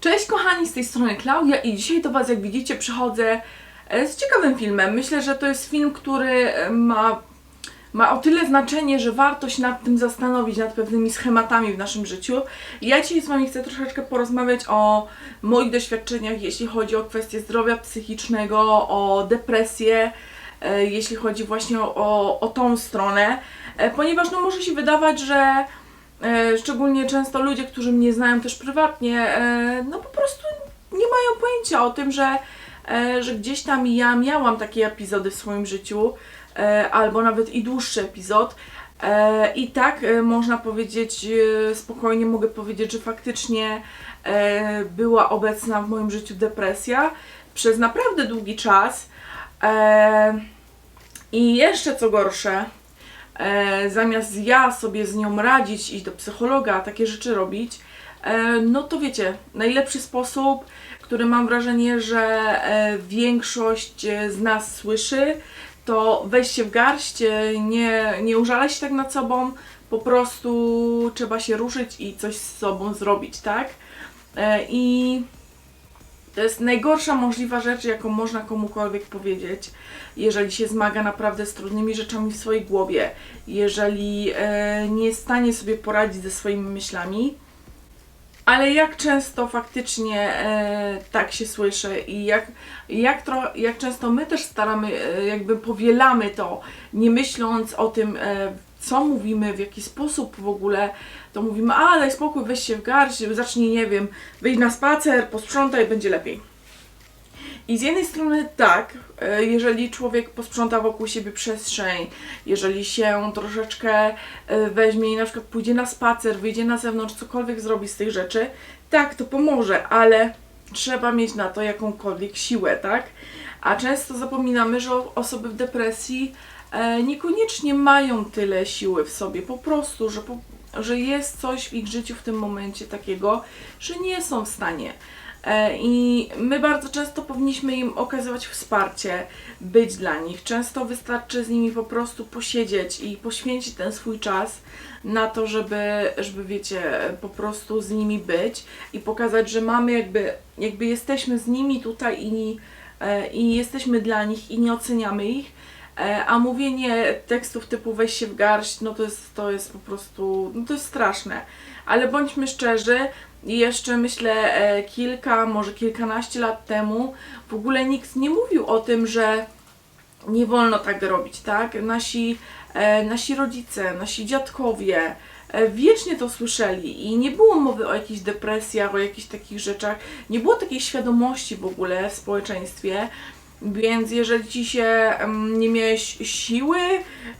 Cześć kochani, z tej strony Klaudia i dzisiaj do Was, jak widzicie, przychodzę e, z ciekawym filmem. Myślę, że to jest film, który e, ma, ma o tyle znaczenie, że warto się nad tym zastanowić, nad pewnymi schematami w naszym życiu. Ja dzisiaj z Wami chcę troszeczkę porozmawiać o moich doświadczeniach, jeśli chodzi o kwestie zdrowia psychicznego, o depresję, e, jeśli chodzi właśnie o, o, o tą stronę, ponieważ no, może się wydawać, że szczególnie często ludzie, którzy mnie znają też prywatnie, e, no po prostu nie mają pojęcia o tym, że, e, że gdzieś tam ja miałam takie epizody w swoim życiu, e, albo nawet i dłuższy epizod. E, I tak e, można powiedzieć, e, spokojnie mogę powiedzieć, że faktycznie e, była obecna w moim życiu depresja przez naprawdę długi czas. E, I jeszcze co gorsze, e, zamiast ja sobie z nią radzić, iść do psychologa, takie rzeczy robić, e, no to wiecie, najlepszy sposób, który mam wrażenie, że e, większość e, z nas słyszy, to weź się w garść, e, nie, nie użalaj się tak nad sobą, po prostu trzeba się ruszyć i coś z sobą zrobić, tak? E, I to jest najgorsza możliwa rzecz, jaką można komukolwiek powiedzieć, jeżeli się zmaga naprawdę z trudnymi rzeczami w swojej głowie, jeżeli e, nie jest w stanie sobie poradzić ze swoimi myślami. Ale jak często faktycznie e, tak się słyszy i jak, jak, tro, jak często my też staramy, e, jakby powielamy to, nie myśląc o tym, e, co mówimy, w jaki sposób w ogóle, to mówimy, a daj spokój, weź się w garść, zacznij, nie wiem, wyjdź na spacer, posprzątaj, będzie lepiej. I z jednej strony tak, e, jeżeli człowiek posprząta wokół siebie przestrzeń, jeżeli się troszeczkę e, weźmie i na przykład pójdzie na spacer, wyjdzie na zewnątrz, cokolwiek zrobi z tych rzeczy, tak, to pomoże, ale trzeba mieć na to jakąkolwiek siłę, tak? A często zapominamy, że osoby w depresji niekoniecznie mają tyle siły w sobie, po prostu, że, po, że jest coś w ich życiu w tym momencie takiego, że nie są w stanie. E, I my bardzo często powinniśmy im okazywać wsparcie, być dla nich. Często wystarczy z nimi po prostu posiedzieć i poświęcić ten swój czas na to, żeby, żeby wiecie, po prostu z nimi być i pokazać, że mamy jakby, jakby jesteśmy z nimi tutaj i, e, i jesteśmy dla nich i nie oceniamy ich. E, A mówienie tekstów typu weź się w garść, no to jest, to jest po prostu, no to jest straszne. Ale bądźmy szczerzy, jeszcze myślę e, kilka, może kilkanaście lat temu w ogóle nikt nie mówił o tym, że nie wolno tak robić, tak? Nasi, e, nasi rodzice, nasi dziadkowie wiecznie to słyszeli i nie było mowy o jakichś depresjach, o jakichś takich rzeczach, nie było takiej świadomości w ogóle w społeczeństwie. Więc jeżeli ci się nie miałeś siły,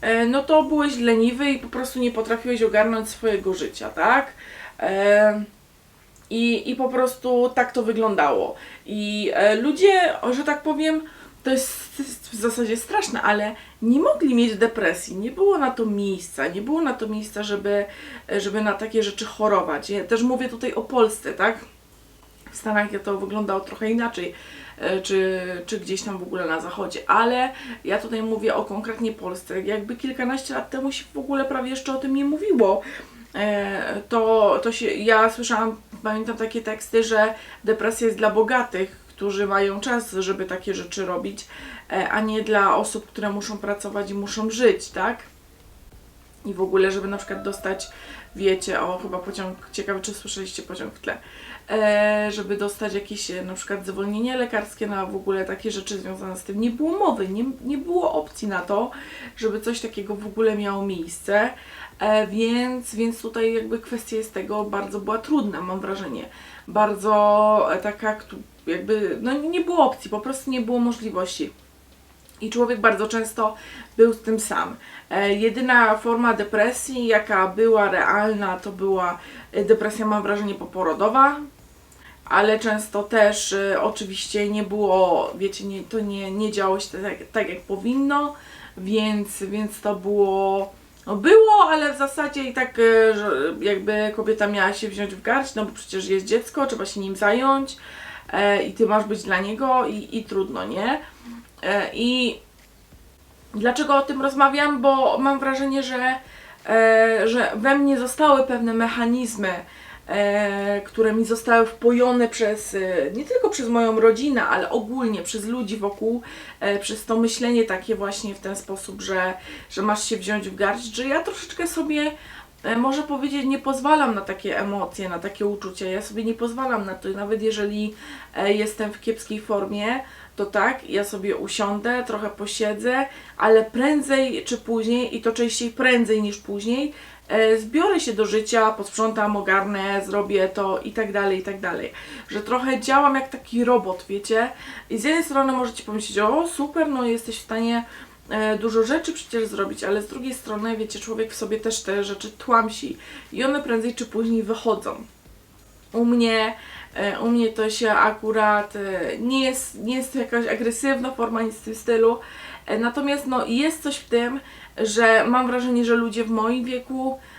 e, no to byłeś leniwy i po prostu nie potrafiłeś ogarnąć swojego życia, tak? E, i, I po prostu tak to wyglądało. I e, ludzie, że tak powiem, to jest w zasadzie straszne, ale nie mogli mieć depresji, nie było na to miejsca, nie było na to miejsca, żeby, żeby na takie rzeczy chorować. Ja też mówię tutaj o Polsce, tak? W Stanach to wyglądało trochę inaczej, czy, czy gdzieś tam w ogóle na zachodzie, ale ja tutaj mówię o konkretnie Polsce. Jakby kilkanaście lat temu się w ogóle prawie jeszcze o tym nie mówiło, e, to, to się, ja słyszałam, pamiętam takie teksty, że depresja jest dla bogatych, którzy mają czas, żeby takie rzeczy robić, e, a nie dla osób, które muszą pracować i muszą żyć, tak? I w ogóle, żeby na przykład dostać, wiecie, o chyba pociąg, ciekawe czy słyszeliście pociąg w tle, e, żeby dostać jakieś e, na przykład zwolnienie lekarskie na w ogóle takie rzeczy związane z tym. Nie było mowy, nie, nie było opcji na to, żeby coś takiego w ogóle miało miejsce, e, więc, więc tutaj jakby kwestia jest tego bardzo była trudna, mam wrażenie. Bardzo e, taka, jakby, no nie było opcji, po prostu nie było możliwości. I człowiek bardzo często był z tym sam. E, jedyna forma depresji, jaka była realna, to była e, depresja, mam wrażenie, poporodowa, ale często też e, oczywiście nie było, wiecie, nie, to nie, nie działo się tak, tak jak powinno, więc, więc to było. No było, ale w zasadzie i tak, jakby kobieta miała się wziąć w garść, no bo przecież jest dziecko, trzeba się nim zająć i ty masz być dla niego i, i trudno, nie? E, I dlaczego o tym rozmawiam? Bo mam wrażenie, że, e, że we mnie zostały pewne mechanizmy, e, które mi zostały wpojone przez, nie tylko przez moją rodzinę, ale ogólnie przez ludzi wokół, przez to myślenie takie właśnie w ten sposób, że, że masz się wziąć w garść, że ja troszeczkę sobie może powiedzieć, nie pozwalam na takie emocje, na takie uczucia. Ja sobie nie pozwalam na to, nawet jeżeli jestem w kiepskiej formie, to tak, ja sobie usiądę, trochę posiedzę, ale prędzej czy później, i to częściej prędzej niż później, e, zbiorę się do życia, posprzątam, ogarnę, zrobię to i tak dalej, i tak dalej. Że trochę działam jak taki robot, wiecie? I z jednej strony możecie pomyśleć, o super, no jesteś w stanie e, dużo rzeczy przecież zrobić, ale z drugiej strony, wiecie, człowiek w sobie też te rzeczy tłamsi i one prędzej czy później wychodzą. U mnie, u mnie to się akurat e, nie jest, nie jest to jakaś agresywna forma, nic w tym stylu. E, Natomiast no, jest coś w tym, że mam wrażenie, że ludzie w moim wieku e,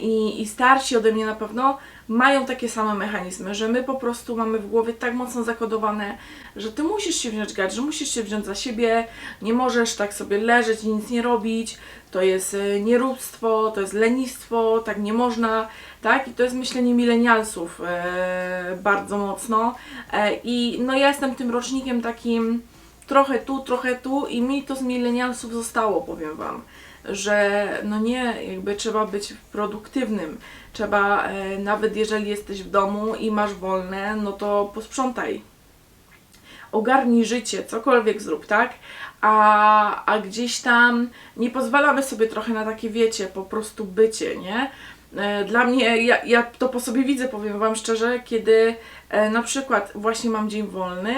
i, i starsi ode mnie na pewno mają takie same mechanizmy, że my po prostu mamy w głowie tak mocno zakodowane, że ty musisz się wziąć gać, że musisz się wziąć za siebie, nie możesz tak sobie leżeć i nic nie robić, to jest e, nieróbstwo, to jest lenistwo, tak nie można, tak? I to jest myślenie milenialsów e, bardzo mocno. E, I no ja jestem tym rocznikiem takim trochę tu, trochę tu i mi to z milenialsów zostało, powiem Wam, że no nie, jakby trzeba być produktywnym, trzeba, e, nawet jeżeli jesteś w domu i masz wolne, no to posprzątaj, ogarnij życie, cokolwiek zrób, tak? A, a gdzieś tam nie pozwalamy sobie trochę na takie, wiecie, po prostu bycie, nie? E, Dla mnie, ja, ja to po sobie widzę, powiem Wam szczerze, kiedy e, na przykład właśnie mam dzień wolny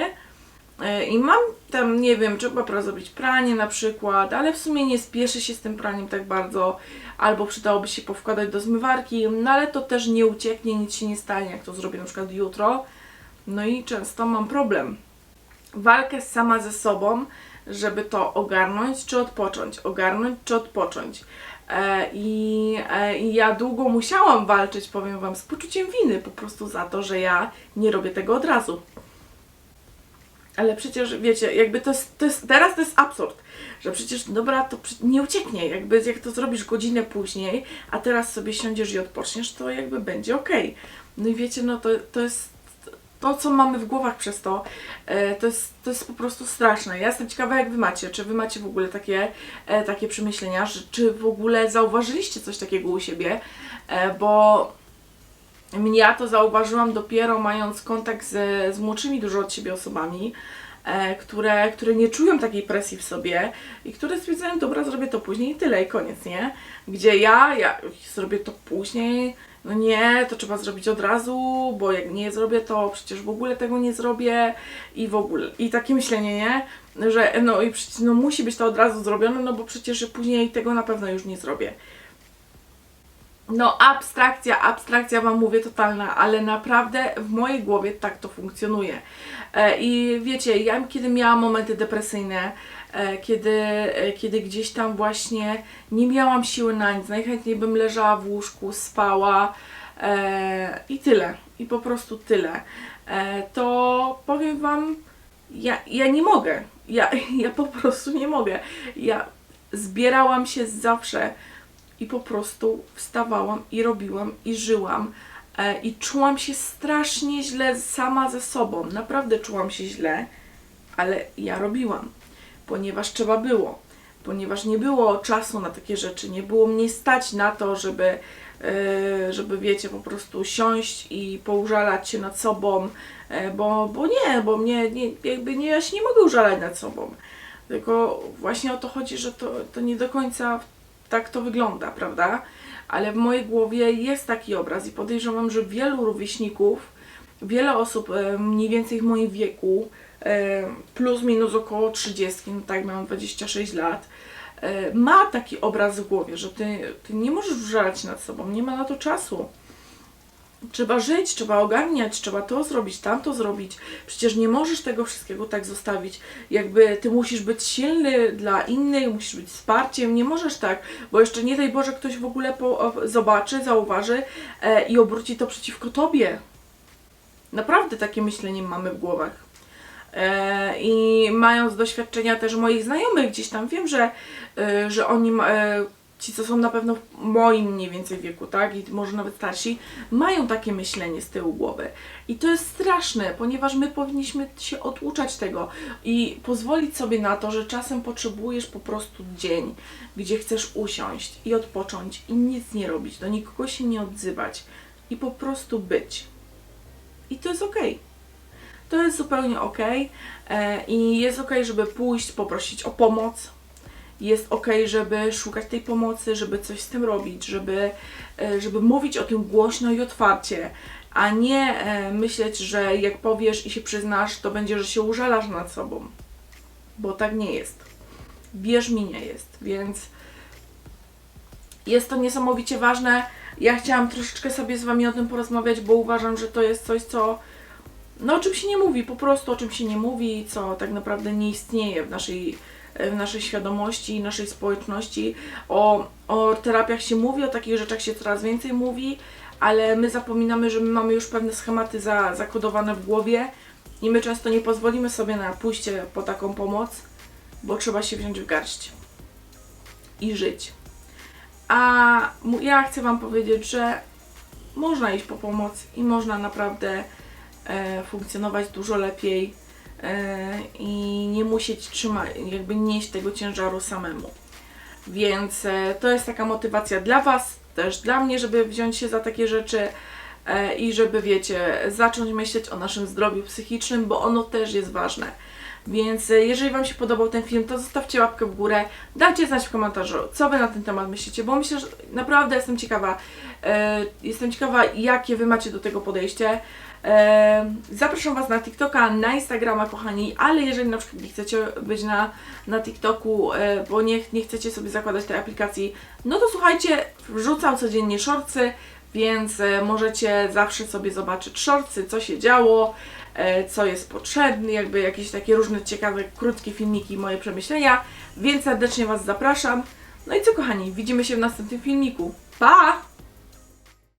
i mam tam, nie wiem, trzeba pra- zrobić pranie na przykład, ale w sumie nie spieszy się z tym praniem tak bardzo, albo przydałoby się powkładać do zmywarki, no ale to też nie ucieknie, nic się nie stanie, jak to zrobię na przykład jutro. No i często mam problem walkę sama ze sobą, żeby to ogarnąć czy odpocząć, ogarnąć czy odpocząć. E, I, e, I ja długo musiałam walczyć, powiem Wam, z poczuciem winy po prostu za to, że ja nie robię tego od razu. Ale przecież wiecie, jakby to jest, to jest, teraz to jest absurd, że przecież dobra, to nie ucieknie, jakby jak to zrobisz godzinę później, a teraz sobie siądziesz i odpoczniesz, to jakby będzie okej. No i wiecie, no to, to jest to, co mamy w głowach przez to, e, to jest, to jest po prostu straszne. Ja jestem ciekawa, jak Wy macie. Czy Wy macie w ogóle takie, e, takie przemyślenia, czy w ogóle zauważyliście coś takiego u siebie, e, bo ja to zauważyłam dopiero mając kontakt z, z młodszymi dużo od siebie osobami, e, które, które nie czują takiej presji w sobie i które stwierdzają, dobra, zrobię to później i tyle, i koniec, nie? Gdzie ja, ja zrobię to później, no nie, to trzeba zrobić od razu, bo jak nie zrobię, to przecież w ogóle tego nie zrobię i w ogóle. I takie myślenie, nie? Że no i przecież no, musi być to od razu zrobione, no bo przecież później tego na pewno już nie zrobię. No, abstrakcja, abstrakcja Wam mówię totalna, ale naprawdę w mojej głowie tak to funkcjonuje. E, I wiecie, ja kiedy miałam momenty depresyjne, e, kiedy, e, kiedy gdzieś tam właśnie nie miałam siły na nic, najchętniej bym leżała w łóżku, spała i tyle, i po prostu tyle, to powiem Wam, ja, ja nie mogę, ja, ja po prostu nie mogę. Ja zbierałam się zawsze i po prostu wstawałam i robiłam i żyłam e, i czułam się strasznie źle sama ze sobą. Naprawdę czułam się źle, ale ja robiłam, ponieważ trzeba było, ponieważ nie było czasu na takie rzeczy, nie było mnie stać na to, żeby, e, żeby wiecie, po prostu siąść i poużalać się nad sobą, e, bo, bo nie, bo mnie nie, jakby nie, ja się nie mogę użalać nad sobą. Tylko właśnie o to chodzi, że to, to nie do końca tak to wygląda, prawda? Ale w mojej głowie jest taki obraz i podejrzewam, że wielu rówieśników, wiele osób e, mniej więcej w moim wieku, e, plus minus około 30, no tak, mam 26 lat, e, ma taki obraz w głowie, że ty, ty nie możesz żalać nad sobą, nie ma na to czasu. Trzeba żyć, trzeba ogarniać, trzeba to zrobić, tamto zrobić. Przecież nie możesz tego wszystkiego tak zostawić. Jakby ty musisz być silny dla innych, musisz być wsparciem. Nie możesz tak, bo jeszcze nie daj Boże ktoś w ogóle zobaczy, zauważy e, i obróci to przeciwko tobie. Naprawdę takie myślenie mamy w głowach. E, I mając doświadczenia też moich znajomych gdzieś tam, wiem, że, e, że oni e, ci, co są na pewno w moim mniej więcej wieku, tak, i może nawet starsi, mają takie myślenie z tyłu głowy. I to jest straszne, ponieważ my powinniśmy się oduczać tego i pozwolić sobie na to, że czasem potrzebujesz po prostu dzień, gdzie chcesz usiąść i odpocząć i nic nie robić, do nikogo się nie odzywać i po prostu być. I to jest okej. To jest zupełnie ok e, i jest ok, żeby pójść, poprosić o pomoc. Jest ok, żeby szukać tej pomocy, żeby coś z tym robić, żeby, e, żeby mówić o tym głośno i otwarcie, a nie e, myśleć, że jak powiesz i się przyznasz, to będzie, że się użalasz nad sobą. Bo tak nie jest. Wierz mi, nie jest. Więc jest to niesamowicie ważne. Ja chciałam troszeczkę sobie z Wami o tym porozmawiać, bo uważam, że to jest coś, co no o czym się nie mówi, po prostu o czym się nie mówi, co tak naprawdę nie istnieje w naszej, w naszej świadomości, naszej społeczności. O, o terapiach się mówi, o takich rzeczach się coraz więcej mówi, ale my zapominamy, że my mamy już pewne schematy za, zakodowane w głowie i my często nie pozwolimy sobie na pójście po taką pomoc, bo trzeba się wziąć w garść i żyć. A ja chcę Wam powiedzieć, że można iść po pomoc i można naprawdę e, funkcjonować dużo lepiej e, i nie musieć trzymać, jakby nieść tego ciężaru samemu. Więc e, to jest taka motywacja dla Was, też dla mnie, żeby wziąć się za takie rzeczy e, i żeby, wiecie, zacząć myśleć o naszym zdrowiu psychicznym, bo ono też jest ważne. Więc e, jeżeli Wam się podobał ten film, to zostawcie łapkę w górę, dajcie znać w komentarzu, co Wy na ten temat myślicie, bo myślę, że naprawdę jestem ciekawa, e, jestem ciekawa, jakie Wy macie do tego podejście. Zapraszam Was na TikToka, na Instagrama, kochani, ale jeżeli na przykład nie chcecie być na, na TikToku, e, bo nie, nie chcecie sobie zakładać tej aplikacji, no to słuchajcie, wrzucam codziennie shortsy, więc e, możecie zawsze sobie zobaczyć shortsy, co się działo, e, co jest potrzebne, jakby jakieś takie różne ciekawe, krótkie filmiki, moje przemyślenia, więc serdecznie Was zapraszam. No i co kochani, widzimy się w następnym filmiku. Pa!